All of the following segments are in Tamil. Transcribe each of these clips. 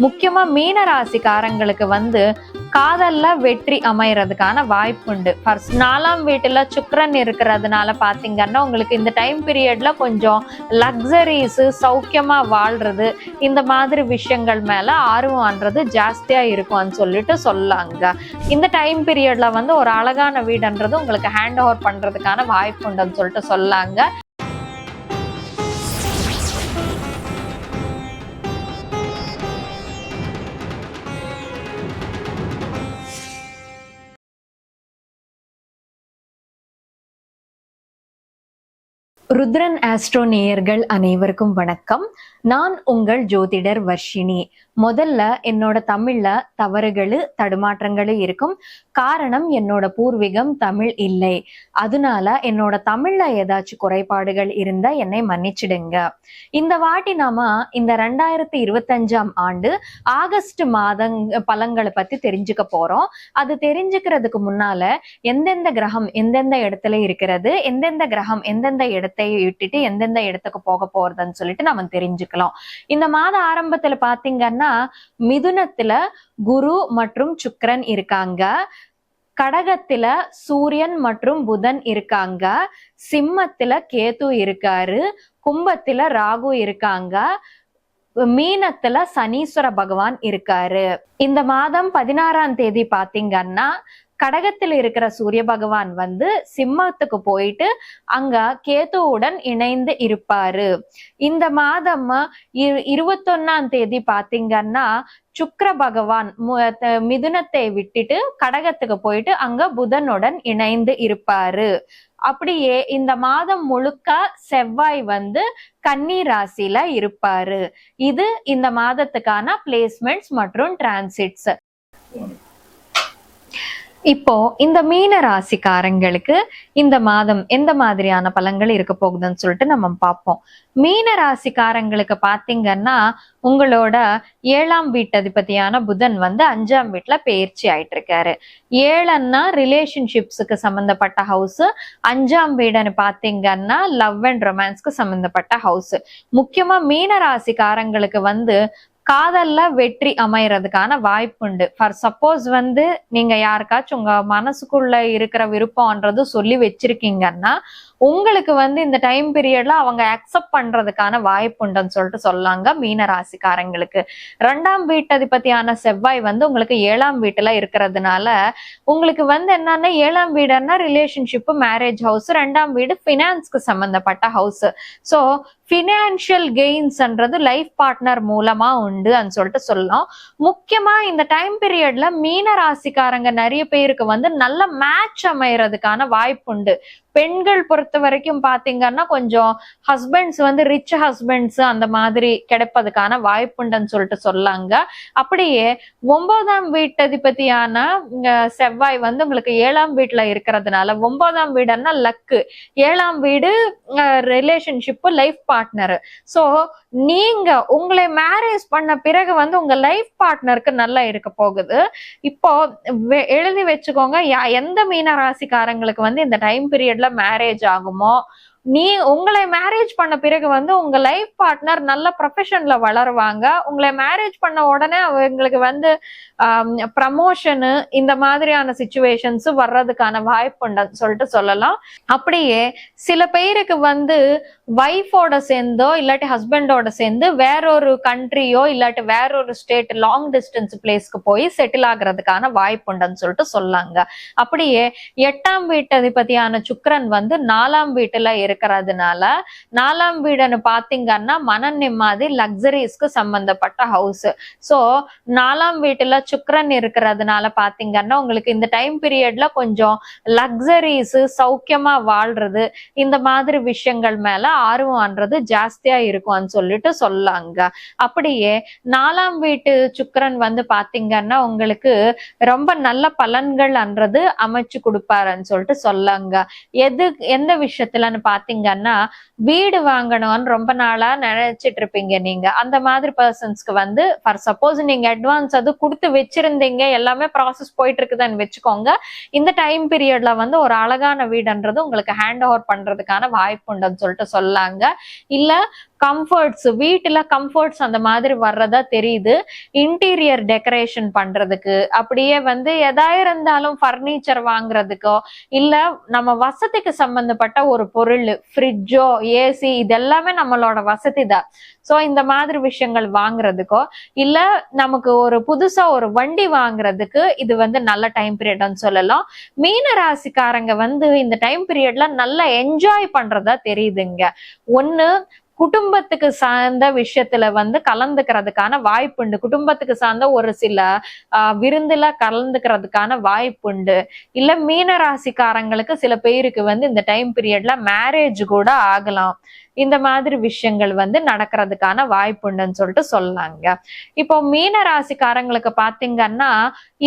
முக்கியமா மீன ராசிக்காரங்களுக்கு வந்து காதல்ல வெற்றி அமைகிறதுக்கான வாய்ப்பு உண்டு. ஃபர்ஸ்ட் நாலாம் வீட்டுல சுக்கரன் இருக்கிறதுனால பாத்தீங்கன்னா உங்களுக்கு இந்த டைம் பீரியட்ல கொஞ்சம் லக்ஸரிஸ் சௌக்கியமா வாழ்றது இந்த மாதிரி விஷயங்கள் மேல ஆர்வம்ன்றது ஜாஸ்தியா இருக்கும்னு சொல்லிட்டு சொல்லாங்க. இந்த டைம் பீரியட்ல வந்து ஒரு அழகான வீடுன்றது உங்களுக்கு ஹேண்ட் ஓவர் பண்றதுக்கான வாய்ப்பு உண்டுன்னு சொல்லிட்டு சொல்லாங்க. ருத்ரன் ஆஸ்ட்ரோ நேயர்கள் அனைவருக்கும் வணக்கம். நான் உங்கள் ஜோதிடர் வர்ஷினி. முதல்ல என்னோட தமிழ்ல தவறுகள் தடுமாற்றங்கள் இருக்கும். காரணம் என்னோட பூர்வீகம் தமிழ் இல்லை. அதனால என்னோட தமிழ்ல ஏதாச்சும் குறைபாடுகள் இருந்தா என்னை மன்னிச்சிடுங்க. இந்த வாட்டி நாம இந்த ரெண்டாயிரத்தி இருபத்தஞ்சாம் ஆண்டு ஆகஸ்ட் மாதங் பலன்களை பத்தி தெரிஞ்சுக்க போறோம். அது தெரிஞ்சுக்கிறதுக்கு முன்னால எந்தெந்த கிரகம் எந்தெந்த இடத்துல இருக்கிறது எந்தெந்த கிரகம் எந்தெந்த இடத்தை விட்டுட்டு எந்தெந்த இடத்துக்கு போக போறதுன்னு சொல்லிட்டு நம்ம தெரிஞ்சுக்கலாம். இந்த மாத ஆரம்பத்துல பாத்தீங்கன்னா மிதுனத்துல குரு மற்றும் சுக்கரன் இருக்காங்க. கடகத்துல சூரியன் மற்றும் புதன் இருக்காங்க. சிம்மத்துல கேது இருக்காரு. கும்பத்துல ராகு இருக்காங்க. மீனத்துல சனீஸ்வர பகவான் இருக்காரு. இந்த மாதம் பதினாறாம் தேதி பாத்தீங்கன்னா கடகத்தில் இருக்கிற சூரிய பகவான் வந்து சிம்மத்துக்கு போயிட்டு அங்க கேதுவுடன் இணைந்து இருப்பாரு. இந்த மாதம் இரு- இருபத்தொன்னாம் தேதி பாத்தீங்கன்னா சுக்கர பகவான் மிதுனத்தை விட்டுட்டு கடகத்துக்கு போயிட்டு அங்க புதனுடன் இணைந்து இருப்பாரு. அப்படியே இந்த மாதம் முழுக்க செவ்வாய் வந்து கன்னி ராசியில இருப்பாரு. இது இந்த மாதத்துக்கான பிளேஸ்மெண்ட்ஸ் மற்றும் டிரான்சிட்ஸ் இப்போ இந்த மீன ராசிக்காரங்களுக்கு இந்த மாதம் எந்த மாதிரியான பலன்கள் இருக்க போகுதுன்னு சொல்லிட்டு நம்ம பார்ப்போம். மீன ராசிக்காரங்களுக்கு பாத்தீங்கன்னா உங்களோட ஏழாம் வீட்டதிபதியான புதன் வந்து அஞ்சாம் வீட்டுல பயிற்சி ஆயிட்டு இருக்காரு ஏழன்னா ரிலேஷன்ஷிப்ஸுக்கு சம்பந்தப்பட்ட ஹவுஸ் அஞ்சாம் வீடுன்னு பாத்தீங்கன்னா லவ் அண்ட் ரொமான்ஸ்க்கு சம்பந்தப்பட்ட ஹவுஸ் முக்கியமா மீன ராசிக்காரங்களுக்கு வந்து காதல்ல வெற்றி அமையறதுக்கான வாய்ப்பு உண்டு ஃபார் சப்போஸ் வந்து நீங்க யாருக்காச்சும் உங்க மனசுக்குள்ள இருக்கிற விருப்பம்ன்றது சொல்லி வச்சிருக்கீங்கன்னா உங்களுக்கு வந்து இந்த டைம் பீரியட்ல அவங்க அக்செப்ட் பண்றதுக்கான வாய்ப்பு உண்டுன்னு சொல்லிட்டு சொல்லாங்க மீன ராசிக்காரங்களுக்கு. ரெண்டாம் வீட்டதிபதியான செவ்வாய் வந்து உங்களுக்கு ஏழாம் வீட்டுல இருக்கிறதுனால உங்களுக்கு வந்து என்னன்னா ஏழாம் வீடுன்னா ரிலேஷன்ஷிப் மேரேஜ் ஹவுஸ் ரெண்டாம் வீடு ஃபினான்ஸ்க்கு சம்பந்தப்பட்ட ஹவுஸ் ஸோ ஃபினான்ஷியல் கெயின்ஸ்ன்றது லைஃப் பார்ட்னர் மூலமா உண்டு அப்படி சொல்லிட்டு சொல்லலாம். முக்கியமா இந்த டைம் பீரியட்ல மீன ராசிக்காரங்க நிறைய பேருக்கு வந்து நல்ல மேட்ச் அமைறதுக்கான வாய்ப்பு உண்டு பெண்கள் பொறுத்த வரைக்கும் பாத்தீங்கன்னா கொஞ்சம் ஹஸ்பண்ட்ஸ் வந்து ரிச் ஹஸ்பண்ட்ஸ் அந்த மாதிரி கிடைப்பதுக்கான வாய்ப்புண்டுன்னு சொல்லிட்டு சொல்லாங்க. அப்படியே ஒன்பதாம் வீட்டதிபதியான செவ்வாய் வந்து உங்களுக்கு ஏழாம் வீட்டுல இருக்கிறதுனால ஒன்பதாம் வீடுன்னா லக்கு ஏழாம் வீடு ரிலேஷன்ஷிப்பு லைஃப் பார்ட்னர் ஸோ நீங்க உங்களை மேரேஜ் பண்ண பிறகு வந்து உங்க லைஃப் பார்ட்னருக்கு நல்லா இருக்க போகுது. இப்போ எழுதி வச்சுக்கோங்க யா- எந்த மீன ராசிக்காரங்களுக்கு வந்து இந்த டைம் பீரியட்ல மேரேஜ் ஆகுமோ? நீ உங்களை மேரேஜ் பண்ண பிறகு வந்து உங்க லைஃப் பார்ட்னர் நல்ல ப்ரொஃபஷன்ல வளருவாங்க. உங்களை மேரேஜ் பண்ண உடனே அவங்களுக்கு வந்து ப்ரமோஷனு இந்த மாதிரியான சுச்சுவேஷன்ஸ் வர்றதுக்கான வாய்ப்பு சொல்லிட்டு சொல்லலாம். அப்படியே சில பேருக்கு வந்து ஒய்ஃபோட சேர்ந்தோ இல்லாட்டி ஹஸ்பண்டோட சேர்ந்து வேறொரு கண்ட்ரியோ இல்லாட்டி வேறொரு ஸ்டேட் லாங் டிஸ்டன்ஸ் பிளேஸ்க்கு போய் செட்டில் ஆகுறதுக்கான வாய்ப்பு உண்டுன்னு சொல்லிட்டு சொல்லாங்க. அப்படியே எட்டாம் வீட்டு அதிபதியான சுக்கரன் வந்து நாலாம் வீட்டுல இருக்கிறதுனால நாலாம் வீடுன்னு பாத்தீங்கன்னா மன நிம்மதி லக்ஸரிஸ்க்கு சம்பந்தப்பட்ட ஹவுஸ் சோ நாலாம் வீட்டுல சுக்கரன் இருக்கிறதுனால பாத்தீங்கன்னா உங்களுக்கு இந்த டைம் பீரியட்ல கொஞ்சம் லக்ஸரிஸ் சௌக்கியமா வாழ்றது இந்த மாதிரி விஷயங்கள் மேல ஆர்வம்ன்றது ஜாஸ்தியா இருக்கும்னு சொல்லிட்டு சொல்லாங்க. அப்படியே நாலாம் வீட்டு சுக்கரன் வந்து பாத்தீங்கன்னா உங்களுக்கு ரொம்ப நல்ல பலன்கள் அன்றது அமைச்சு கொடுப்பாருன்னு சொல்லிட்டு சொல்லாங்க. எது எந்த விஷயத்துலன்னு பாத்தீங்கன்னா வீடு வாங்கணும்னு ரொம்ப நாளா நினைச்சிட்டு இருப்பீங்க நீங்க. அந்த மாதிரி பர்சன்ஸ்க்கு வந்து ஃபார் சப்போஸ் நீங்க அட்வான்ஸ் அது கொடுத்து வச்சிருந்தீங்க எல்லாமே ப்ராசஸ் போயிட்டு இருக்குதுன்னு வச்சுக்கோங்க. இந்த டைம் பீரியட்ல வந்து ஒரு அழகான வீடுன்றது உங்களுக்கு ஹேண்ட் ஓவர் பண்றதுக்கான வாய்ப்பு உண்டுன்னு சொல்லிட்டு சொல்லாங்க. இல்ல கம்ஃபர்ட்ஸ் வீட்டுல கம்ஃபர்ட்ஸ் அந்த மாதிரி வர்றதா தெரியுது. இன்டீரியர் டெக்கரேஷன் பண்றதுக்கு அப்படியே வந்து எதா இருந்தாலும் ஃபர்னிச்சர் வாங்குறதுக்கோ இல்ல நம்ம வசதிக்கு சம்பந்தப்பட்ட ஒரு பொருள் ஃப்ரிட்ஜோ ஏசி இதெல்லாமே நம்மளோட வசதி தான். சோ இந்த மாதிரி விஷயங்கள் வாங்குறதுக்கோ இல்ல நமக்கு ஒரு புதுசா ஒரு வண்டி வாங்குறதுக்கு இது வந்து நல்ல டைம் பீரியட்னு சொல்லலாம். மீன ராசிக்காரங்க வந்து இந்த டைம் பீரியட்ல நல்லா என்ஜாய் பண்றதா தெரியுதுங்க. ஒன்னு குடும்பத்துக்கு சார்ந்த விஷயத்துல வந்து கலந்துக்கிறதுக்கான வாய்ப்புண்டு குடும்பத்துக்கு சார்ந்த ஒரு சில ஆஹ் விருந்துல கலந்துக்கிறதுக்கான வாய்ப்புண்டு இல்ல மீன ராசிக்காரங்களுக்கு சில பேருக்கு வந்து இந்த டைம் பீரியட்ல மேரேஜ் கூட ஆகலாம். இந்த மாதிரி விஷயங்கள் வந்து நடக்கிறதுக்கான வாய்ப்புண்டுன்னு சொல்லிட்டு சொல்லாங்க. இப்போ மீன ராசிக்காரங்களுக்கு பாத்தீங்கன்னா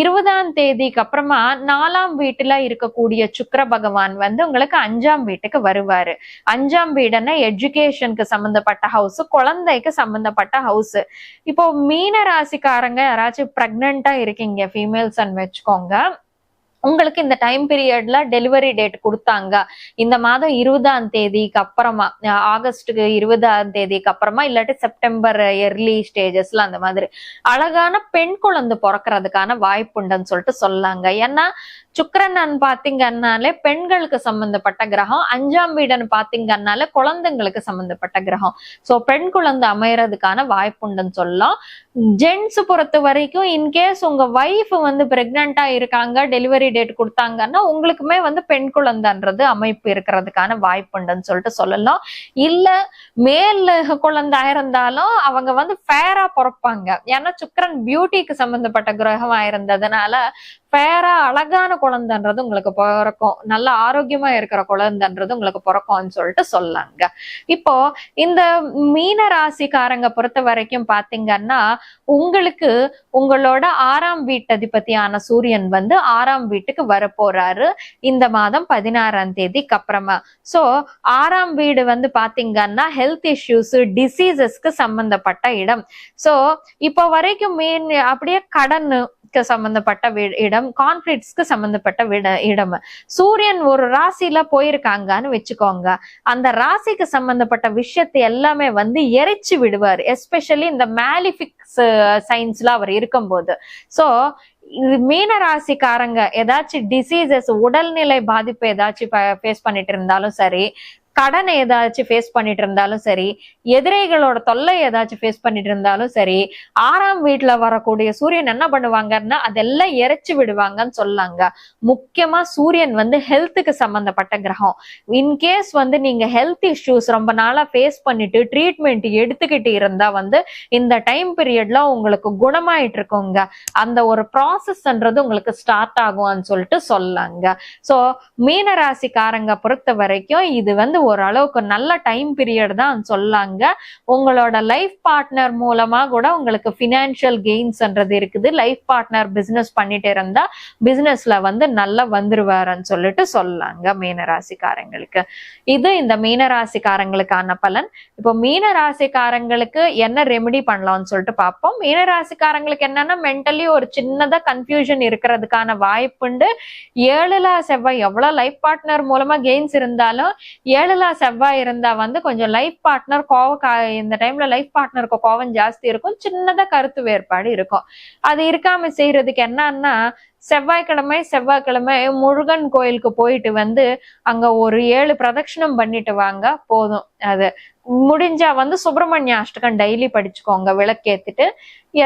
இருபதாம் தேதிக்கு அப்புறமா நாலாம் வீட்டுல இருக்கக்கூடிய சுக்கர பகவான் வந்து உங்களுக்கு அஞ்சாம் வீட்டுக்கு வருவாரு. அஞ்சாம் வீடுன்னா எஜுகேஷனுக்கு சம்பந்தப்பட்ட ஹவுஸ் குழந்தைக்கு சம்பந்தப்பட்ட ஹவுஸ் இப்போ மீன ராசிக்காரங்க யாராச்சும் பிரெக்னண்டா இருக்கீங்க ஃபீமேல்ஸ் வச்சுக்கோங்க. உங்களுக்கு இந்த டைம் பீரியட்ல டெலிவரி டேட் கொடுத்தாங்க. இந்த மாதம் இருபதாம் தேதிக்கு அப்புறமா ஆகஸ்டுக்கு இருபதாம் தேதிக்கு அப்புறமா இல்லாட்டி செப்டம்பர் எர்லி ஸ்டேஜஸ்ல அந்த மாதிரி. அழகான பெண் குழந்தை பிறக்கிறதுக்கான வாய்ப்புண்டுன்னு சொல்லிட்டு சொல்லாங்க. ஏன்னா சுக்கரன் பாத்தீங்கன்னாலே பெண்களுக்கு சம்பந்தப்பட்ட கிரகம் அஞ்சாம் வீடுன்னு பாத்தீங்கன்னால குழந்தைங்களுக்கு சம்பந்தப்பட்ட கிரகம். சோ பெண் குழந்தை அமையறதுக்கான வாய்ப்புண்டுன்னு சொல்லலாம். ஜென்ஸ் பொறுத்த வரைக்கும் இன்கேஸ் உங்க ஒய்ஃப் வந்து பிரெக்னண்டா இருக்காங்க டெலிவரி டேட் கொடுத்தாங்கன்னா உங்களுக்குமே வந்து பெண் குழந்தைன்றது அமைப்பு இருக்கிறதுக்கான வாய்ப்புண்டுன்னு சொல்லிட்டு சொல்லலாம். இல்ல மேல் குழந்தை இருந்தாலும் அவங்க வந்து ஃபேரா பிறப்பாங்க. ஏன்னா சுக்கரன் பியூட்டிக்கு சம்பந்தப்பட்ட கிரகமா இருந்ததுனால ஃபேரா அழகான குழந்தைன்றது உங்களுக்கு பிறக்கும். நல்ல ஆரோக்கியமா இருக்கிற குழந்தைன்றது உங்களுக்கு பிறக்கும்னு சொல்லிட்டு சொல்லாங்க. இப்போ இந்த மீன ராசிக்காரங்க பொறுத்த வரைக்கும் பாத்தீங்கன்னா உங்களுக்கு உங்களோட ஆறாம் வீட்டதிபதியான சூரியன் வந்து ஆறாம் வீட்டுக்கு வரப்போறாரு. இந்த மாதம் பதினாறாம் தேதிக்கு அப்புறமா. சோ ஆறாம் வீடு வந்து பாத்தீங்கன்னா ஹெல்த் இஷ்யூஸ் டிசீசஸ்க்கு சம்பந்தப்பட்ட இடம். சோ இப்போ வரைக்கும் மீன் அப்படியே கடன் சம்பந்தப்பட்ட இடம் இடம் கான்ஃபிளிக்ஸ்க்கு சம்பந்தப்பட்ட விட இடம். சூரியன் ஒரு ராசியில போயிருக்காங்கன்னு வச்சுக்கோங்க. அந்த ராசிக்கு சம்பந்தப்பட்ட விஷயத்தை எல்லாமே வந்து எரிச்சு விடுவார். எஸ்பெஷலி இந்த மேலிபிக்ஸ் சயின்ஸ்ல அவர் இருக்கும்போது. சோ இது மீன ராசிக்காரங்க ஏதாச்சும் டிசீசஸ் உடல்நிலை பாதிப்பு ஏதாச்சும் ஃபேஸ் பண்ணிட்டு இருந்தாலும் சரி கடனை ஏதாச்சும் ஃபேஸ் பண்ணிட்டு இருந்தாலும் சரி எதிரிகளோட தொல்லை ஏதாச்சும் ஃபேஸ் பண்ணிட்டு இருந்தாலும் சரி ஆறாம் வீட்டுல வரக்கூடிய சூரியன் என்ன பண்ணுவாங்கன்னா அதெல்லாம் இறைச்சி விடுவாங்கன்னு சொல்லாங்க. முக்கியமா சூரியன் வந்து ஹெல்த்துக்கு சம்பந்தப்பட்ட கிரகம். இன்கேஸ் வந்து நீங்க ஹெல்த் இஷ்யூஸ் ரொம்ப நாளா ஃபேஸ் பண்ணிட்டு ட்ரீட்மெண்ட் எடுத்துக்கிட்டு இருந்தா வந்து இந்த டைம் பீரியட்ல உங்களுக்கு குணமாயிட்டு இருக்குங்க. அந்த ஒரு ப்ராசஸ்ன்றது உங்களுக்கு ஸ்டார்ட் ஆகும்னு சொல்லிட்டு சொல்லாங்க. சோ மீனராசிக்காரங்க பொறுத்த வரைக்கும் இது வந்து ஓரளவுக்கு நல்ல டைம் பீரியட் தான் சொல்லாங்க. உங்களோட லைஃப் பார்ட்னர் மூலமா கூட உங்களுக்கு ஃபினான்ஷியல் கெயின்ஸ்ன்றது இருக்குது. லைஃப் பார்ட்னர் பிசினஸ் பண்ணிட்டு இருந்தா பிசினஸ்ல வந்து நல்லா வந்துருவாருன்னு சொல்லிட்டு சொல்லாங்க மீனராசிக்காரங்களுக்கு. இது இந்த மீனராசிக்காரங்களுக்கான பலன். இப்போ மீனராசிக்காரங்களுக்கு என்ன ரெமெடி பண்ணலாம்னு சொல்லிட்டு பார்ப்போம். மீனராசிக்காரங்களுக்கு என்னன்னா மென்டலி ஒரு சின்னதா கன்ஃபியூஷன் இருக்கிறதுக்கான வாய்ப்புண்டு. ஏழுல செவ்வாய் எவ்வளவு லைஃப் பார்ட்னர் மூலமா கெயின்ஸ் இருந்தாலும் ஏழு கேரளா செவ்வாய் இருந்தா வந்து கொஞ்சம் லைஃப் பார்ட்னர் கோவ இந்த டைம்ல லைஃப் பார்ட்னருக்கு கோவம் ஜாஸ்தி இருக்கும். சின்னதா கருத்து வேறுபாடு இருக்கும். அது இருக்காம செய்யறதுக்கு என்னன்னா செவ்வாய்க்கிழமை செவ்வாய்க்கிழமை முருகன் கோயிலுக்கு போயிட்டு வந்து அங்க ஒரு ஏழு பிரதட்சணம் பண்ணிட்டு வாங்க போதும். அது முடிஞ்சா வந்து சுப்பிரமணிய அஷ்டகம் டெய்லி படிச்சுக்கோங்க விளக்கேத்துட்டு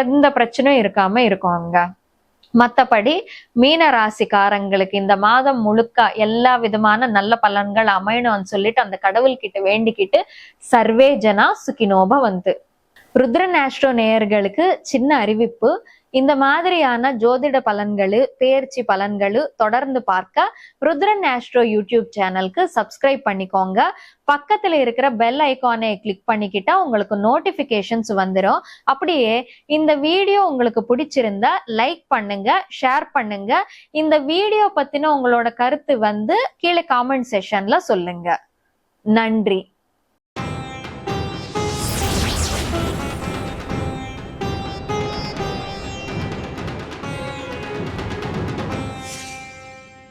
எந்த பிரச்சனையும் இருக்காம இருக்கும் அங்க. மத்தபடி மீன ராசிக்காரங்களுக்கு இந்த மாதம் முழுக்க எல்லா விதமான நல்ல பலன்கள் அமையணும்னு சொல்லிட்டு அந்த கடவுள்கிட்ட வேண்டிக்கிட்டு சர்வே ஜனா சுகினோப வந்து ருத்ரன் ஆஸ்ட்ரோ நேயர்களுக்கு சின்ன அறிவிப்பு. இந்த மாதிரியான ஜோதிட பலன்களு பேர்ச்சி பலன்களு தொடர்ந்து பார்க்க ருத்ரன் ஆஸ்ட்ரோ யூடியூப் சேனலுக்கு சப்ஸ்கிரைப் பண்ணிக்கோங்க. பக்கத்துல இருக்கிற பெல் ஐகானை கிளிக் பண்ணிக்கிட்டா உங்களுக்கு நோட்டிபிகேஷன்ஸ் வந்துடும் அப்படியே இந்த வீடியோ உங்களுக்கு பிடிச்சிருந்தா லைக் பண்ணுங்க ஷேர் பண்ணுங்க. இந்த வீடியோ பத்தின உங்களோட கருத்து வந்து கீழே காமெண்ட் செஷன்ல சொல்லுங்க. நன்றி.